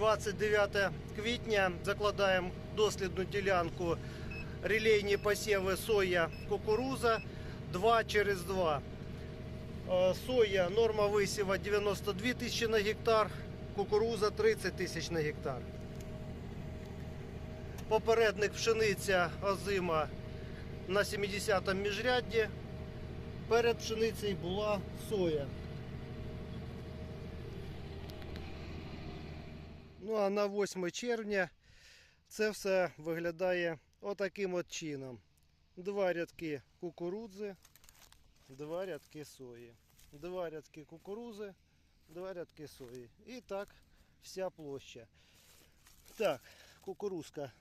29 квітня закладаємо дослідну ділянку релейні посіви соя кукуруза 2 через 2. Е, Соя норма висіва 92 тисячі на гектар, кукуруза 30 тисяч на гектар. Попередник пшениця озима на 70-му міжрядді. Перед пшеницею була соя. Ну а на 8 червня це все виглядає отаким от чином. Два рядки кукурудзи, два рядки сої. Два рядки кукурузи, два рядки сої. І так вся площа. Так, кукурузка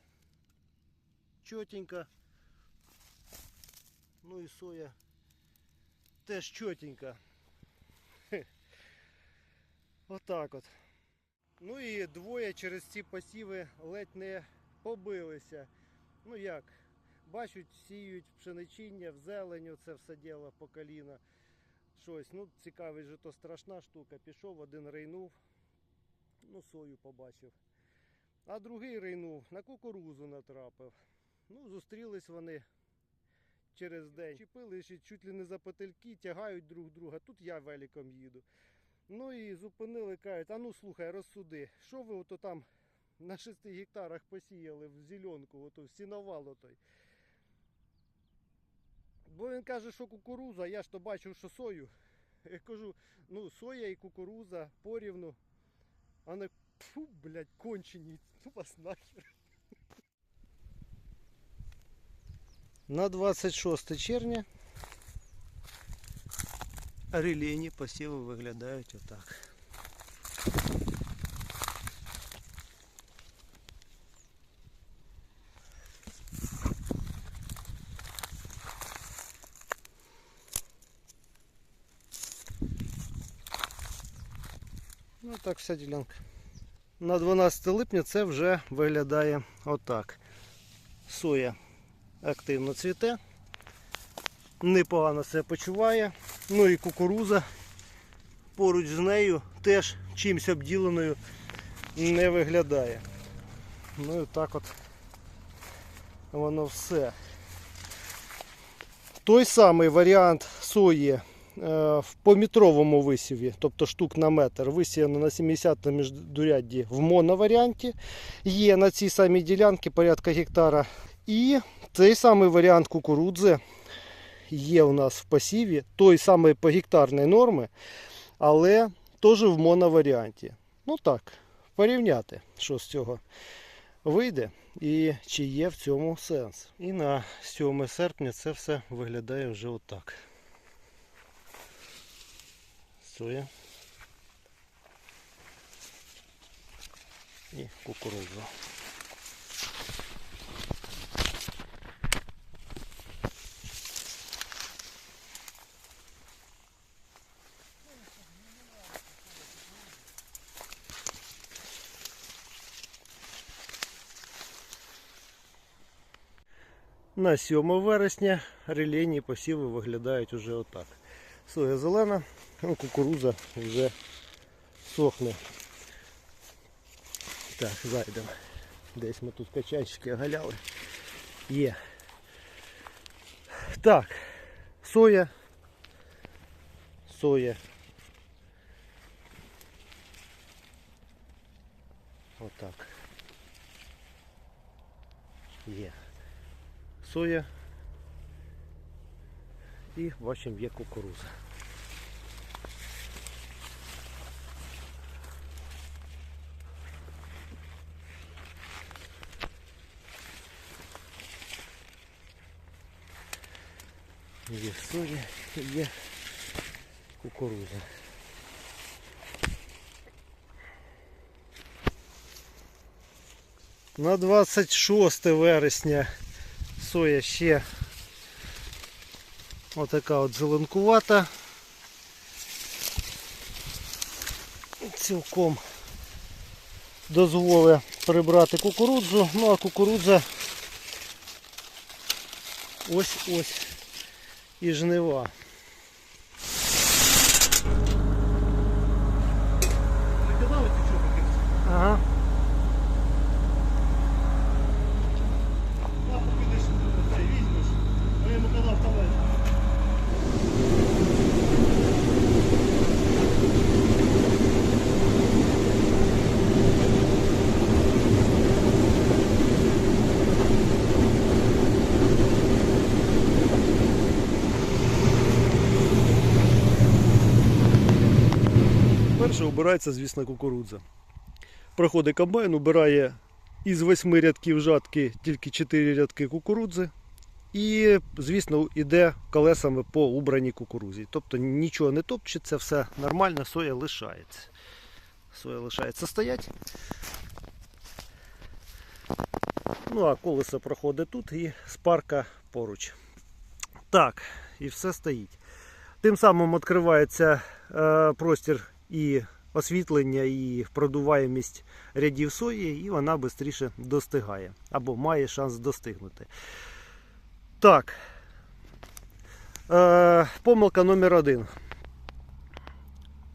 чотенька. Ну і соя теж чотенька. Отак от. Ну і двоє через ці посіви ледь не побилися. Ну як, бачать, сіють пшеничіння, в зеленю це все діло по коліна. Щось, ну цікавий же то страшна штука. Пішов, один рейнув, ну сою побачив. А другий рейнув, на кукурузу натрапив. Ну, зустрілись вони через день. Чіпили ще чуть ли не за петельки, тягають друг друга. Тут я великом їду. Ну і зупинили, кажуть, а ну слухай, розсуди, що ви ото там на 6 гектарах посіяли в зеленку, ото в сіновал отой. Бо він каже, що кукуруза, я ж то бачив, що сою. Я кажу, ну соя і кукуруза порівну. А не фу, блядь, кончені, ну вас нахер. На 26 червня релейні посіви виглядають отак. Ну так вся ділянка. На 12 липня це вже виглядає отак. Соя активно цвіте, непогано себе почуває. Ну і кукуруза поруч з нею теж чимось обділеною не виглядає. Ну і так от воно все. Той самий варіант сої е, в пометровому висіві, тобто штук на метр, висіяно на 70 міждурядді в моноваріанті. Є на цій самій ділянці порядка гектара. І цей самий варіант кукурудзи є у нас в посіві, той самий по гектарної норми, але теж в моноваріанті. Ну так, порівняти, що з цього вийде і чи є в цьому сенс. І на 7 серпня це все виглядає вже отак. Соя. І кукурудза. На 7 вересня релейні посіви виглядають уже отак. Соя зелена, ну, кукуруза вже сохне. Так, зайдемо. Десь ми тут качанчики оголяли. Є. Так, соя. Соя. Отак. Є соя і бачимо є кукуруза. Є соя і є кукуруза. На 26 вересня соя ще отака от зеленкувата. Цілком дозволить прибрати кукурудзу, ну а кукурудза ось ось і жнива. Ага. Перше обирається, звісно, кукурудза. Проходить комбайн, убирає із восьми рядків жатки тільки 4 рядки кукурудзи. І, звісно, йде колесами по убраній кукурузі. Тобто нічого не топчеться, все нормально, соя лишається. Соя лишається стоять. Ну а колесо проходить тут і спарка поруч. Так, і все стоїть. Тим самим відкривається е, простір і освітлення, і продуваємість рядів сої, і вона швидше достигає або має шанс достигнути. Так. Е, помилка номер один.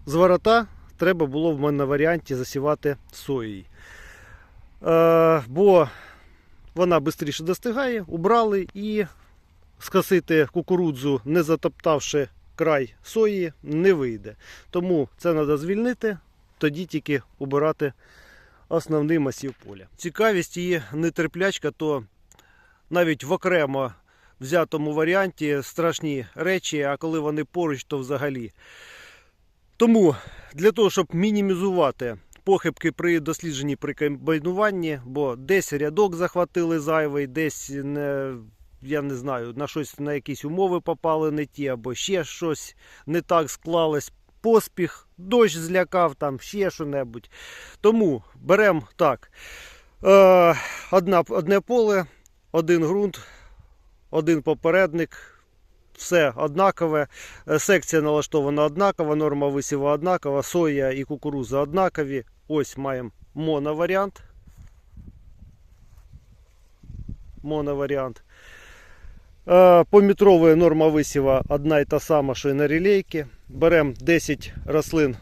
З ворота треба було в мене на варіанті засівати соєю. Е, бо вона швидше достигає, убрали і скосити кукурудзу, не затоптавши край сої, не вийде. Тому це треба звільнити, тоді тільки убирати основний масів поля. Цікавість і нетерплячка, то навіть в окремо взятому варіанті страшні речі, а коли вони поруч, то взагалі. Тому для того, щоб мінімізувати похибки при дослідженні при комбайнуванні, бо десь рядок захватили зайвий, десь не, я не знаю, на щось на якісь умови попали не ті, або ще щось не так склалось. Поспіх, дощ злякав, там ще що-небудь. Тому беремо так. Е, одна, одне поле, один ґрунт, один попередник. Все однакове. Е, Секція налаштована однакова, норма висіва однакова, соя і кукуруза однакові. Ось маємо моноваріант. Моноваріант. Е, Помітровая норма висіва одна і та сама, що і на релейки. Беремо 10 рослин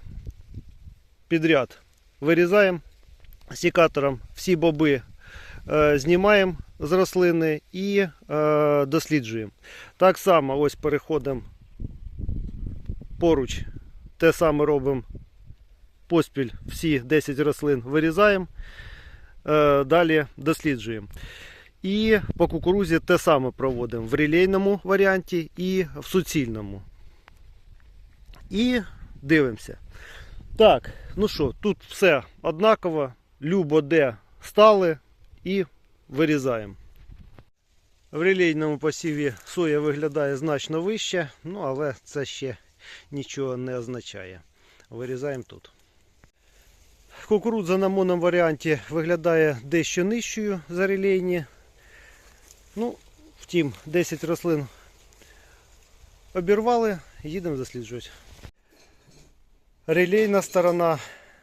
підряд, вирізаємо секатором всі боби е, знімаємо з рослини і е, досліджуємо. Так само ось переходимо поруч, те саме робимо поспіль, всі 10 рослин вирізаємо, далі досліджуємо. І по кукурузі те саме проводимо в релейному варіанті і в суцільному. І дивимося. Так, ну що, тут все однаково, любо де стали і вирізаємо. В релейному посіві соя виглядає значно вище, ну але це ще нічого не означає. Вирізаємо тут. Кукурудза на моном варіанті виглядає дещо нижчою за релейні. Ну, втім, 10 рослин обірвали, їдемо досліджувати. Релейна сторона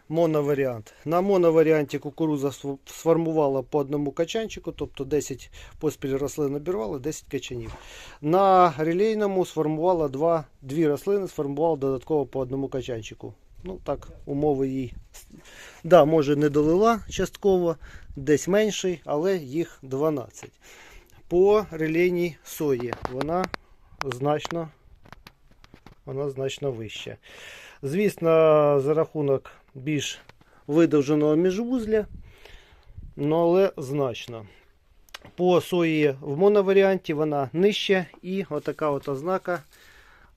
моноваріант. На моноваріанті кукурудза сф- сформувала по одному качанчику, тобто 10 поспіль рослин обірвали, 10 качанів. На релейному сформувала 2, 2 рослини, сформувала додатково по одному качанчику. Ну так, умови їй. Да, може не долила частково, десь менший, але їх 12. По релейній сої вона значно, вона значно вища. Звісно, за рахунок більш видовженого міжвузля, ну але значно. По сої в моноваріанті вона нижча і отака от ознака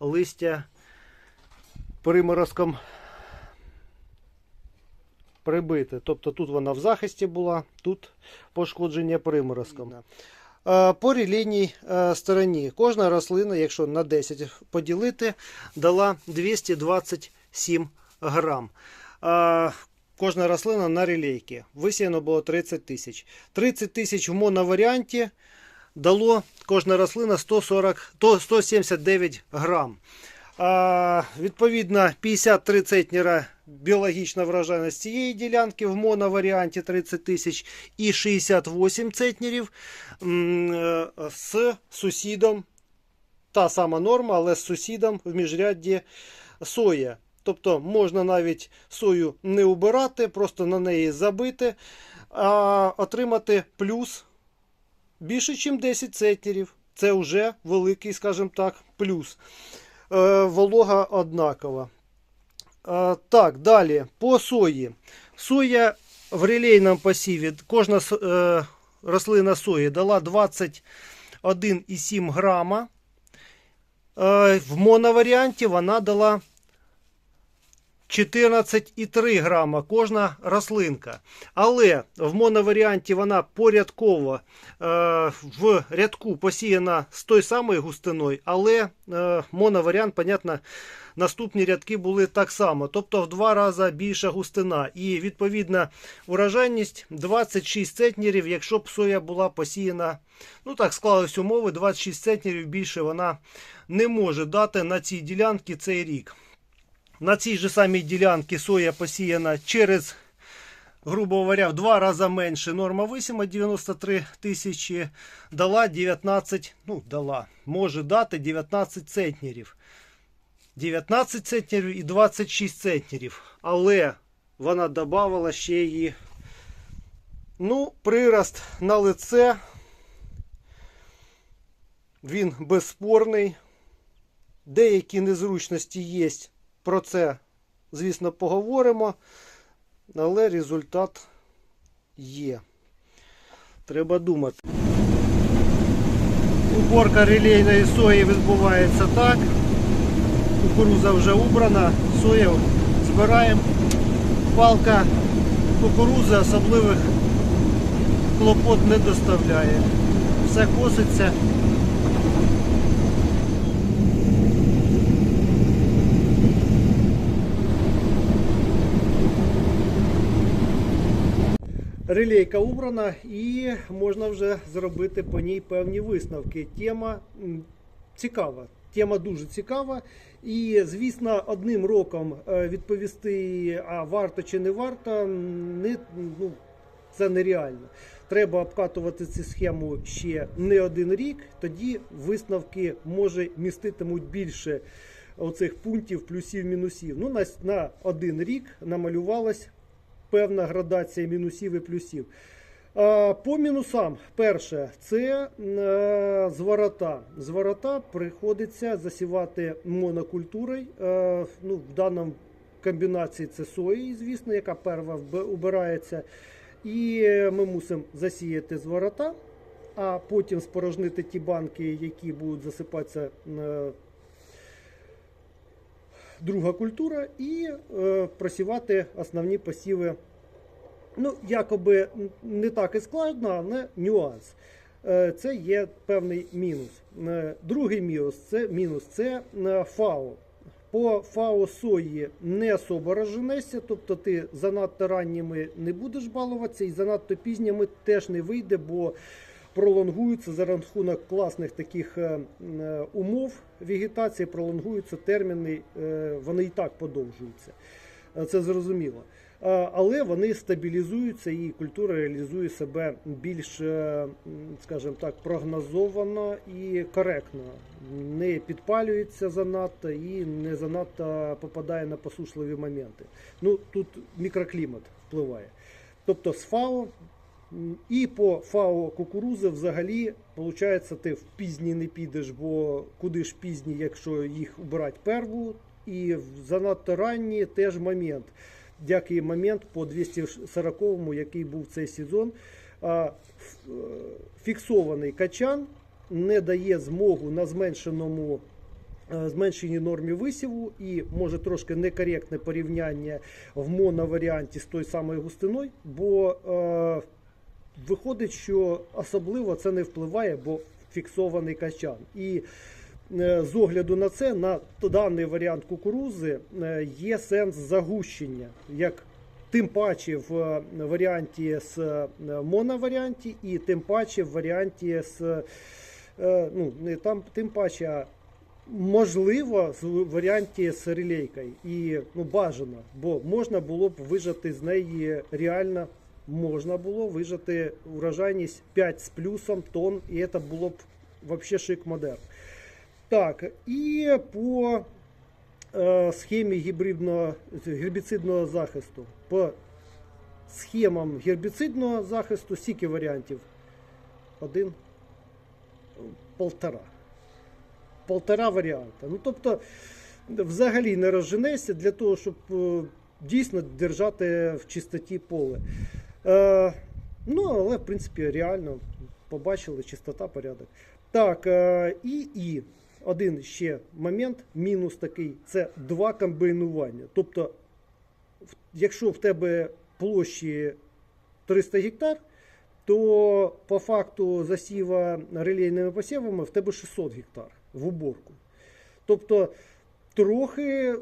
листя приморозком прибите. Тобто тут вона в захисті була, тут пошкодження приморозком. Е, По релійній е, стороні кожна рослина, якщо на 10 поділити, дала 227 грам. Е, Кожна рослина на релейки. Висіяно було 30 тисяч. 30 тисяч в моноваріанті дало кожна рослина 140, 179 грам. Відповідно, 53 центнера біологічна врожайність цієї ділянки в моноваріанті 30 тисяч і 68 центнерів е, з сусідом. Та сама норма, але з сусідом в міжрядді соя. Тобто можна навіть сою не убирати, просто на неї забити, а отримати плюс більше, ніж 10 центнерів. Це вже великий, скажімо так, плюс. Е, волога однакова. Е, так, далі по сої. Соя в релейному посіві, кожна е, рослина сої дала 21,7 грама. В моноваріанті вона дала 14,3 грама кожна рослинка. Але в моноваріанті вона порядково е, в рядку посіяна з той самою густиною, але е, моноваріант, понятно, наступні рядки були так само, тобто в два рази більша густина. І відповідна урожайність 26 центнерів, якщо б соя була посіяна, ну так склались умови, 26 центнерів більше вона не може дати на цій ділянці цей рік. На цій же самій ділянці соя посіяна через, грубо говоря, в два рази менше. Норма висіма 93 тисячі дала 19, ну дала, може дати 19 центнерів. 19 центнерів і 26 центнерів. Але вона додавала ще її. Ну, прирост на лице. Він безспорний. Деякі незручності є. Про це, звісно, поговоримо. Але результат є. Треба думати. Уборка релейної сої відбувається так. Кукуруза вже убрана, сою збираємо. Палка кукурузи особливих клопот не доставляє. Все коситься. Релейка убрана і можна вже зробити по ній певні висновки. Тема цікава. Тема дуже цікава. І, звісно, одним роком е, відповісти, а варто чи не варто, не, ну, це нереально. Треба обкатувати цю схему ще не один рік, тоді висновки може міститимуть більше оцих пунктів, плюсів, мінусів. Ну, на, на один рік намалювалась певна градація мінусів і плюсів. По мінусам, перше, це е, зворота. Зворота приходиться засівати монокультурою. Е, ну, в даному комбінації це сої, звісно, яка перша вб- убирається. І ми мусимо засіяти зворота, а потім спорожнити ті банки, які будуть засипатися е, друга культура, і е, просівати основні посіви. Ну, якоби не так і складно, але нюанс. Е, Це є певний мінус. Е, Другий мінус це мінус це е, ФАО. По ФАО сої не особо розженешся, тобто ти занадто ранніми не будеш балуватися, і занадто пізніми теж не вийде, бо пролонгуються за рахунок класних таких е, е, умов вегетації, пролонгуються терміни, е, вони і так подовжуються. Це зрозуміло. Але вони стабілізуються і культура реалізує себе більш, скажімо так, прогнозовано і коректно. Не підпалюється занадто і не занадто попадає на посушливі моменти. Ну тут мікроклімат впливає. Тобто з ФАО і по ФАО кукурузи взагалі, виходить, ти в пізні не підеш, бо куди ж пізні, якщо їх убирати перву, і в занадто ранні теж момент. Який момент по 240-му, який був цей сезон, е, фіксований качан не дає змогу на зменшеному е, зменшеній нормі висіву. І може трошки некоректне порівняння в моноваріанті з той самою густиною, бо е, виходить, що особливо це не впливає, бо фіксований качан. І е, з огляду на це, на даний варіант кукурузи е, є сенс загущення, як тим паче в е, варіанті з моноваріанті, і тим паче в варіанті з ну, не там, тим паче, а можливо, в варіанті з релейкою. І ну, бажано, бо можна було б вижати з неї реально. Можна було вижати урожайність 5 з плюсом тонн, і це було б вообще шик модерн. Так, і по е, схемі гібридного гербіцидного захисту. По схемам гербіцидного захисту скільки варіантів? Один, полтора. Полтора варіанта. Ну, тобто, взагалі не розженешся для того, щоб е, дійсно держати в чистоті поле. Е, ну, але, в принципі, реально побачили чистота, порядок. Так, е, і, і один ще момент, мінус такий, це два комбінування. Тобто якщо в тебе площі 300 гектар, то по факту засіва релейними посівами в тебе 600 гектар в уборку. Тобто трохи,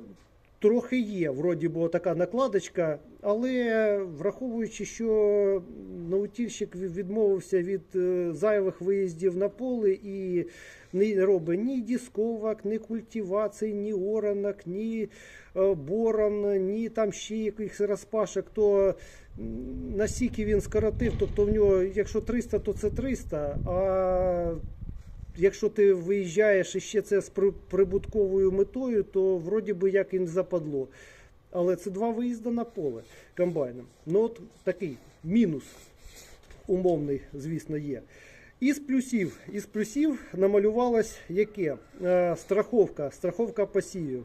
трохи є, вроді би, така накладочка, але враховуючи, що наутільщик відмовився від е, зайвих виїздів на поле і не робить ні дісковок, ні культивацій, ні оранок, ні е, борон, ні там ще якихось розпашок, то м, настільки він скоротив, тобто в нього, якщо 300, то це 300, а якщо ти виїжджаєш і ще це з прибутковою метою, то вроді би як їм западло. Але це два виїзди на поле комбайном. Ну от такий мінус умовний, звісно, є. Із плюсів, із плюсів намалювалось яке? Е, страховка, страховка посівів.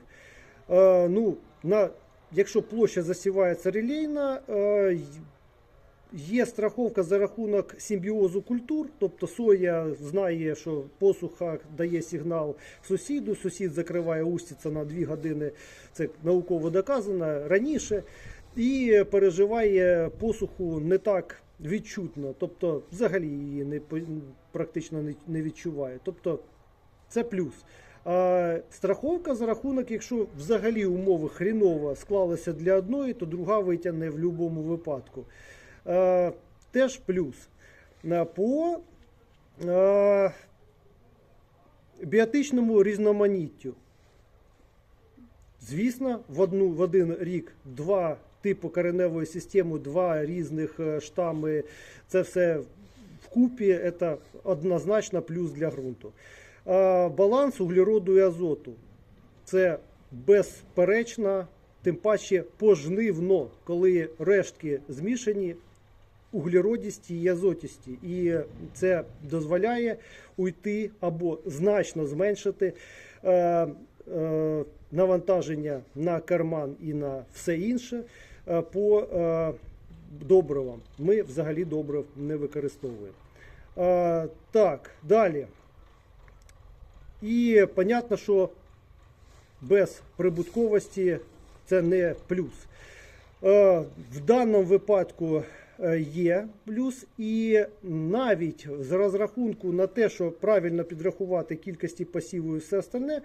Е, ну, на, якщо площа засівається релейна, е, є страховка за рахунок симбіозу культур, тобто соя знає, що посуха дає сигнал сусіду, сусід закриває устиця на 2 години, це науково доказано раніше, і переживає посуху не так відчутно, тобто взагалі її не, практично не, відчуває. Тобто це плюс. А страховка за рахунок, якщо взагалі умови хріново склалися для одної, то друга витягне в будь-якому випадку. Е, теж плюс. Е, По е, біотичному різноманіттю. Звісно, в, одну, в один рік два типу кореневої системи, два різних штами, це все вкупі, це однозначно плюс для ґрунту. Баланс углероду і азоту це безперечно, тим паче пожнивно, коли рештки змішані углеродісті і азотісті. І це дозволяє уйти або значно зменшити е, е, навантаження на карман і на все інше е, по е, добривам. Ми взагалі добрив не використовуємо. Е, так, далі. І понятно, що без прибутковості це не плюс. Е, В даному випадку є плюс, і навіть з розрахунку на те, що правильно підрахувати кількості посіву і все остальне,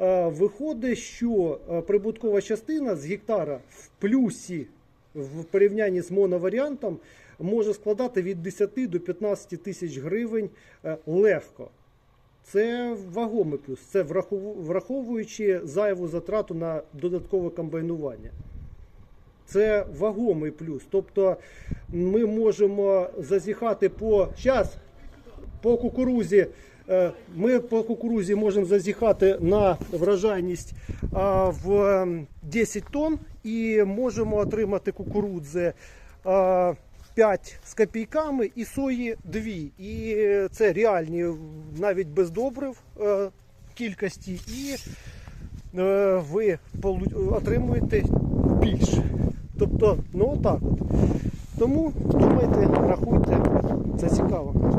е, виходить, що е, прибуткова частина з гектара в плюсі в порівнянні з моноваріантом може складати від 10 до 15 тисяч гривень е, легко. Це вагомий плюс. Це врахову- враховуючи зайву затрату на додаткове комбайнування. Це вагомий плюс. Тобто ми можемо зазіхати по час по кукурузі. е, Ми по кукурузі можемо зазіхати на врожайність а, в ем, 10 тонн і можемо отримати кукурудзи 5 з копійками і сої 2. І це реальні навіть без добрив е, кількості, і е, ви отримуєте більше. Тобто, ну отак от. Тому думайте, рахуйте, це цікаво.